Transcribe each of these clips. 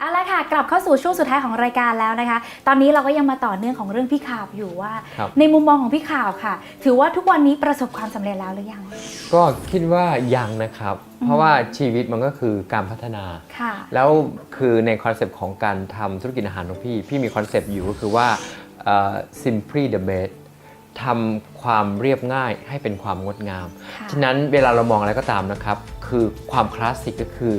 เอาละค่ะ กลับเข้าสู่ช่วงสุดท้ายของรายการแล้วนะคะ ตอนนี้เราก็ยังมาต่อเนื่องของเรื่องพี่ข่าวอยู่ว่า ครับ ในมุมมองของพี่ข่าวค่ะ ถือว่าทุกวันนี้ประสบความสำเร็จแล้วหรือยัง ก็คิดว่ายังนะครับ เพราะว่าชีวิตมันก็คือการพัฒนา ค่ะ แล้วคือในคอนเซปต์ของการทำธุรกิจอาหารของพี่ พี่มีคอนเซปต์อยู่ก็คือว่าเอ่อ simply the best ทำความเรียบง่ายให้เป็นความงดงาม ค่ะ ฉะนั้นเวลาเรามองอะไรก็ตามนะครับ คือความคลาสสิกก็คือ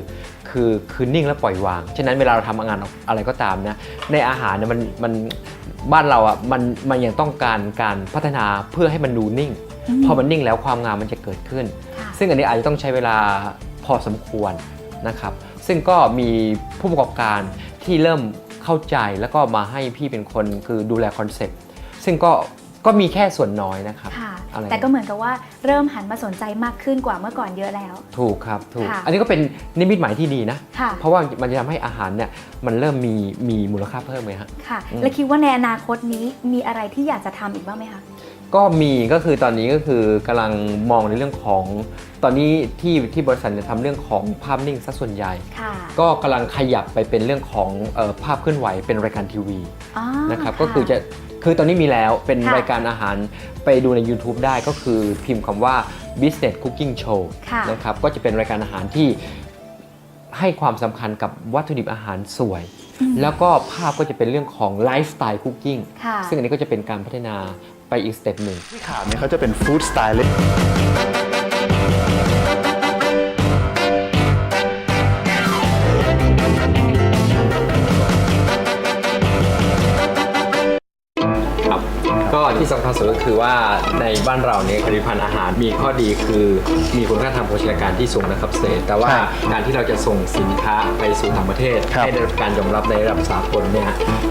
คือคือนิ่งและปล่อยวาง ฉะนั้นเวลาเราทำงานอะไรก็ตามนะในอาหารเนี่ยมันมันบ้านเราอะมันมันยังต้องการการพัฒนาเพื่อให้มันดูนิ่งอืมพอมันนิ่งแล้วความงามมันจะเกิดขึ้นค่ะซึ่งอันนี้อาจจะต้องใช้เวลาพอสมควรนะครับซึ่งก็มีผู้ประกอบการที่เริ่มเข้าใจแล้วก็มาให้พี่เป็นคนคือดูแลคอนเซ็ปต์ซึ่งก็ก็มีแค่ส่วนน้อยนะครับค่ะ อะไรแต่ก็เหมือนกับว่าเริ่มหันมาสนใจมากขึ้นกว่าเมื่อก่อนเยอะแล้ว ถูกครับถูก ค่ะอันนี้ก็เป็นนิมิตหมายที่ดีนะ ค่ะ เพราะว่ามันจะทำให้อาหารเนี่ยมันเริ่มมีมีมูลค่าเพิ่มไหมฮะ ค่ะ อืม และคิดว่าในอนาคตนี้มีอะไรที่อยากจะทำอีกบ้างไหมคะ ก็มีก็คือตอนนี้ก็คือกำลังมองในเรื่องของตอนนี้ที่ที่บริษัทเนี่ยทำเรื่องของภาพนิ่งซะส่วนใหญ่ ค่ะก็กำลังขยับไปเป็นเรื่องของเออภาพเคลื่อนไหวเป็นรายการทีวีอ๋อนะครับก็คือจะ คือตอนนี้มีแล้วเป็นค่ะ รายการอาหารไปดูใน YouTube ได้ก็คือพิมพ์คำว่า Business Cooking Show ค่ะนะครับก็จะเป็นรายการอาหารที่ให้ความสำคัญกับวัตถุดิบอาหารสวย อืมแล้วก็ภาพก็จะเป็นเรื่องของไลฟ์สไตล์คุกกิ้งค่ะ ซึ่งอันนี้ก็จะเป็นการพัฒนาไปอีกสเต็ปหนึ่ง พี่ขาวเนี่ยเขาจะเป็นฟู้ดสไตลิสต์ สำคัญสุดก็คือว่าในบ้านเราเนี่ยผลิตภัณฑ์อาหารมีข้อดีคือมีคุณค่าทางโภชนาการที่สูงนะครับเซแต่ว่าการที่เราจะส่งสินค้าไปสู่ต่างประเทศ ให้ได้รับการยอมรับในระดับสากลเนี่ย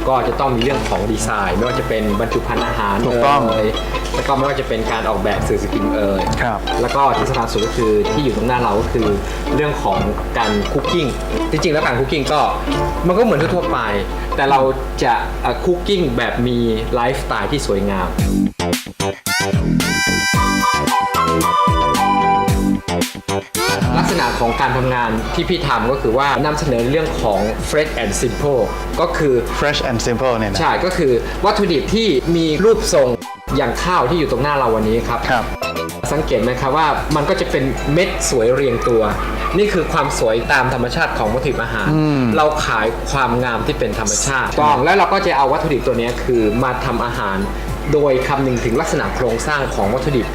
ก็จะต้องมีเรื่องของดีไซน์ ไม่ว่าจะเป็นบรรจุภัณฑ์อาหารถูกต้องเอ่ยแล้วก็ไม่ว่าจะเป็นการออกแบบสื่อสกินเอ่ยครับแล้วก็ที่สำคัญสุดก็คือที่อยู่ตรงหน้าเราก็คือเรื่องของการคุกกิ้งจริงๆแล้วการคุกกิ้งก็มันก็เหมือนทั่วๆไปแต่เราจะคุกกิ้งแบบมีไลฟ์สไตล์ที่สวยงาม ลักษณะของการทำงานที่พี่ทำก็คือว่านำเสนอเรื่องของ fresh and simple ก็คือ fresh and simple เนี่ยนะ ใช่ก็คือวัตถุดิบที่มีรูปทรงอย่างข้าวที่อยู่ตรงหน้าเราวันนี้ครับครับ สังเกตไหมครับว่ามันก็จะเป็นเม็ดสวยเรียงตัว นี่คือความสวยตามธรรมชาติของวัตถุดิบอาหาร อืม เราขายความงามที่เป็นธรรมชาติต้องแล้วเราก็จะเอาวัตถุดิบตัวเนี้ยคือมาทำอาหาร โดยคำนึงถึงลักษณะโครงสร้างของวัตถุดิบ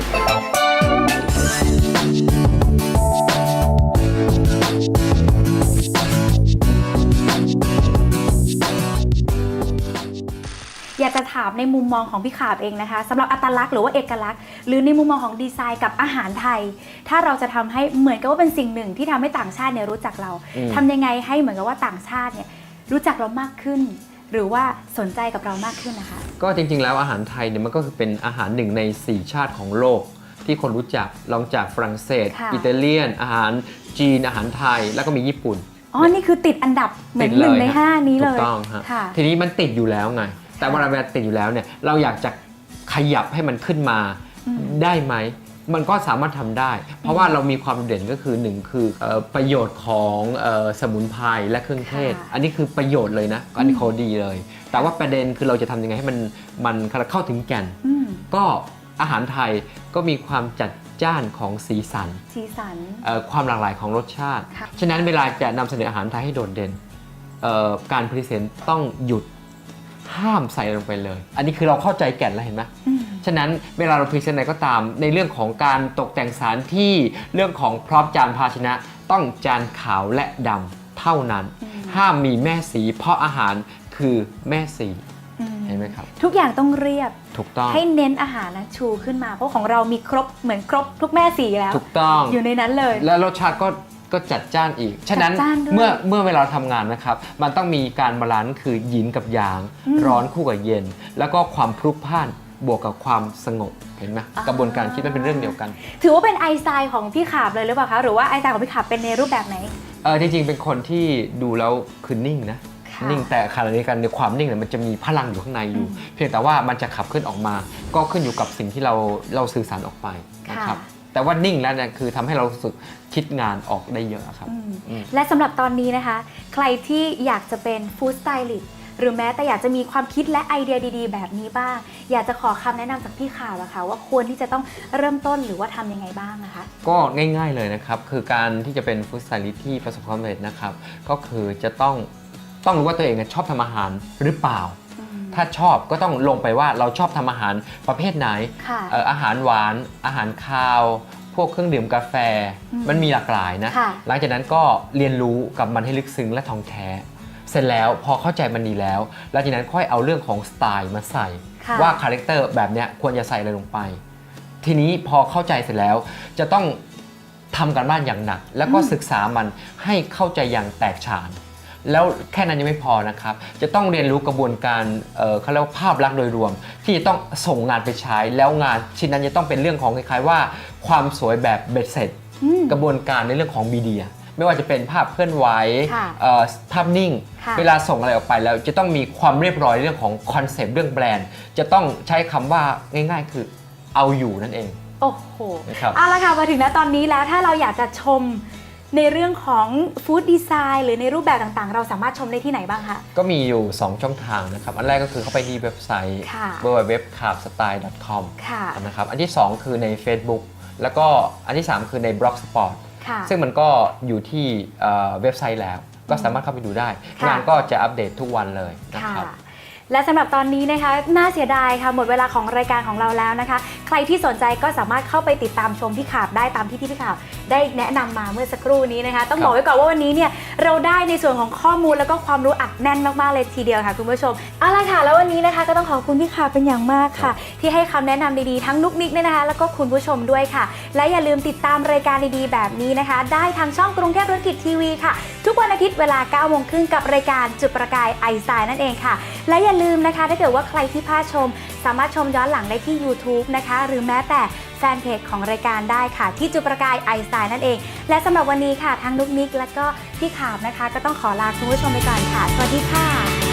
อยากจะถามในมุมมองของพี่ขาบเองนะคะสำหรับอัตลักษณ์หรือว่าเอกลักษณ์ หรือในมุมมองของดีไซน์กับอาหารไทย ถ้าเราจะทำให้เหมือนกับว่าเป็นสิ่งหนึ่งที่ทำให้ต่างชาติเนี่ยรู้จักเราอืม ทำยังไงให้เหมือนกับว่าต่างชาติเนี่ยรู้จักเรามากขึ้น หรือว่าสนใจกับเรามากขึ้นนะคะ ก็จริงๆ แล้วอาหารไทยเนี่ยมันก็คือเป็นอาหารหนึ่งใน 4 ชาติของโลก ที่คนรู้จักลองจากฝรั่งเศส ค่ะ อิตาเลียน อาหารจีนอาหารไทยแล้วก็มีญี่ปุ่น อ๋อ นี่คือติดอันดับเหมือนติดหนึ่งเลยในฮะ ห้านี้เลยถูกต้องฮะค่ะ ทีนี้มันติดอยู่แล้วไง แต่เวลาเวลาติดอยู่แล้วเนี่ยเราอยากจะขยับให้มันขึ้นมาอืมได้ไหม มันก็สามารถทำได้ เพราะว่าเรามีความโดดเด่นก็คือหนึ่งคือเอ่อประโยชน์ของเอ่อสมุนไพรและเครื่องเทศค่ะอันนี้คือประโยชน์เลยนะ อันนี้เขาดีเลย แต่ว่าประเด็นคือเราจะทำยังไงให้มันมันเข้าถึงแก่นอืมก็อาหารไทยก็มีความจัดจ้านของสีสันสีสันเอ่อความหลากหลายของรสชาติค่ะฉะนั้นเวลาจะนำเสนออาหารไทยให้โดดเด่นเอ่อการพรีเซนต์ต้องหยุด ห้ามใส่ลงไปเลย อันนี้คือเราเข้าใจแก่นแล้วเห็นไหมอืมฉะนั้นเวลาเราพรีเซนต์อะไรก็ตาม ในเรื่องของการตกแต่งสถานที่เรื่องของพร้อมจานภาชนะ ต้องจานขาวและดำเท่านั้นอืมห้ามมีแม่สีเพราะอาหารคือแม่สีอืมเห็นไหมครับ ทุกอย่างต้องเรียบถูกต้องให้เน้นอาหารนะชูขึ้นมา เพราะของเรามีครบเหมือนครบทุกแม่สีแล้วถูกต้องอยู่ในนั้นเลย และรสชาติก็ ก็จัดจ้านอีก ฉะนั้นจัดจ้านด้วย เมื่อเมื่อเวลาทำงานนะครับ มันต้องมีการบาลานซ์คือหยินกับหยางอืมร้อนคู่กับเย็น แล้วก็ความพลุกพล่านบวกกับความสงบเห็นไหมอ่ากระบวนการคิดมันเป็นเรื่องเดียวกัน ถือว่าเป็นไอน์สไตล์ของพี่ขาบเลยหรือเปล่าคะหรือว่าไอน์สไตล์ของพี่ขาบเป็นในรูปแบบไหน เออจริงๆ เป็นคนที่ดูแล้วคือนิ่งนะ ค่ะ นิ่งแต่ขณะเดียวกันในความนิ่งเนี่ยมันจะมีพลังอยู่ข้างในอยู่อืมเพียงแต่ว่ามันจะขับเคลื่อนออกมา ก็ขึ้นอยู่กับสิ่งที่เราเราสื่อสารออกไปนะค่ะ ครับ แต่ว่านิ่งแล้วเนี่ยคือทำให้เรารู้สึกคิดงานออกได้เยอะครับอืมอืมและสำหรับตอนนี้นะคะ ใครที่อยากจะเป็นฟู้ดสไตลิสต์หรือแม้แต่อยากจะมีความคิดและไอเดียดีๆ แบบนี้บ้าง อยากจะขอคำแนะนำจากพี่ข่าวอะค่ะว่าควรที่จะต้องเริ่มต้นหรือว่าทำยังไงบ้างนะคะ ก็ง่ายๆเลยนะครับ คือการที่จะเป็นฟู้ดสไตลิสต์ที่ประสบความสำเร็จนะครับ ก็คือจะต้องต้องรู้ว่าตัวเองเนี่ยชอบทำอาหารหรือเปล่า ถ้าชอบก็ต้องลงไปว่าเราชอบทำอาหารประเภทไหนค่ะ เอ่ออาหารหวาน อาหารคาว พวกเครื่องดื่มกาแฟ อืมมันมีหลากหลายนะ ค่ะ หลังจากนั้นก็เรียนรู้กับมันให้ลึกซึ้งและท่องแท้ เสร็จแล้วพอเข้าใจมันดีแล้วหลังจากนั้นค่อยเอาเรื่องของสไตล์มาใส่ ค่ะว่าคาแรคเตอร์แบบเนี้ยควรจะใส่อะไรลงไป ทีนี้พอเข้าใจเสร็จแล้วจะต้องทำการบ้านอย่างหนัก แล้วก็อืมศึกษามันให้เข้าใจอย่างแตกฉาน แล้วแค่นั้นยังไม่พอนะครับ จะต้องเรียนรู้กระบวนการเอ่อเขาเรียกว่าภาพลักษณ์โดยรวม ที่จะต้องส่งงานไปใช้ แล้วงานชิ้นนั้นจะต้องเป็นเรื่องของคล้ายๆว่า ความสวยแบบเบ็ดเสร็จ อืม กระบวนการในเรื่องของมีเดีย ไม่ว่าจะเป็นภาพเคลื่อนไหวค่ะเอ่อภาพนิ่ง ค่ะเวลาส่งอะไรออกไปแล้วจะต้องมีความเรียบร้อยเรื่องของคอนเซปต์เรื่องแบรนด์ จะต้องใช้คำว่าง่ายๆ คือเอาอยู่นั่นเองโอ้โห นะครับ เอาละค่ะมาถึงณตอนนี้แล้วถ้าเราอยากจะชม ในเรื่องของฟู้ดดีไซน์หรือในรูปแบบต่างๆ เราสามารถชมได้ที่ไหนบ้างคะ ก็มีอยู่ 2 ช่องทางนะครับ อันแรกก็คือเข้าไปที่เว็บไซต์ ค่ะ www.carpstyle.com ค่ะ นะครับอันที่ 2 คือใน Facebook แล้วก็อันที่ 3 คือใน Blogspot ค่ะ ซึ่งมันก็อยู่ที่เอ่อเว็บไซต์แล้ว ก็สามารถเข้าไปดูได้ ค่ะ งานก็จะอัปเดตทุกวันเลยนะค่ะ ครับ และสำหรับตอนนี้นะคะ น่าเสียดายค่ะ หมดเวลาของรายการของเราแล้วนะคะ ใครที่สนใจก็สามารถเข้าไปติดตามชมพี่ขาบได้ตามที่ที่พี่ขาบได้แนะนำมาเมื่อสักครู่นี้นะคะ ต้องบอกไว้ก่อนว่าวันนี้เนี่ยเราได้ในส่วนของข้อมูลแล้วก็ความรู้อัดแน่นมากๆเลยทีเดียวค่ะคุณผู้ชมเอาละค่ะ แล้ววันนี้นะคะก็ต้องขอบคุณพี่ขาบเป็นอย่างมากค่ะ ที่ให้คำแนะนำดีๆทั้งนุกนิกเนี่ยนะคะ แล้วก็คุณผู้ชมด้วยค่ะ และอย่าลืมติดตามรายการดีๆแบบนี้นะคะ ได้ทางช่องกรุงเทพธุรกิจทีวีค่ะ ทุกวันอาทิตย์เวลา9โมงครึ่งกับรายการจุดประกายไอซายนั่นเองค่ะ และอย่าลืมนะคะ ถ้าเกิดว่าใครที่พลาดชม สามารถชมย้อนหลังได้ที่ YouTube นะคะ หรือแม้แต่แฟนเพจของรายการได้ค่ะ ที่จุดประกายไอสไตล์นั่นเอง และสำหรับวันนี้ค่ะทั้งนุกนิกและก็พี่ขาวนะคะ ก็ต้องขอลาคุณผู้ชมไปก่อนค่ะ สวัสดีค่ะ